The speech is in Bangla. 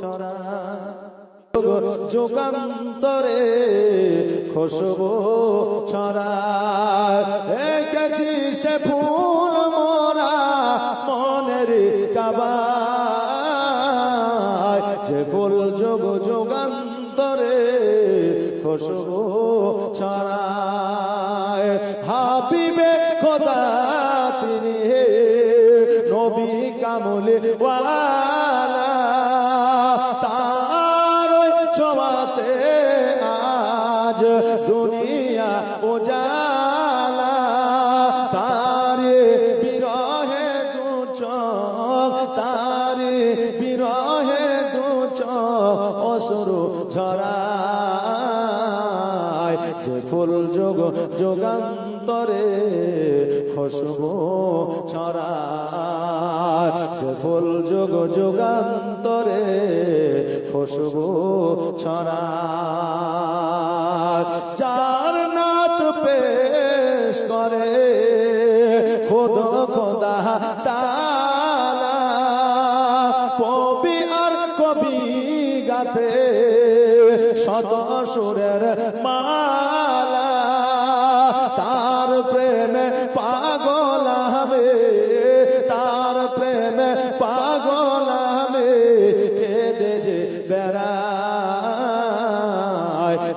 ছড়ায় যুগান্তরে খুশবু ছড়ায় এঁকেছি সে ফুল মোরা মনের কাবায়। যে ফুল যোগ যুগান্তরে খুশবু ছড়ায়। হাবিবে খোদা, তিনি হে নবী কামলে ওয়ালা আজ দুনিয়া উজালা, তারে বিরহে দু চোখ, তারে বিরহে দু চোখ, অসুর ঝরায়, যে ফুল যোগ যোগান্তরে খুশবু ছড়ায়, যে ফুল যোগ যোগান্তরে খুশবু ছড়ায়। চার নাত পেশ করে। খোদ খোদা তালা কবি আর কবি গাথে শত সুরের মালা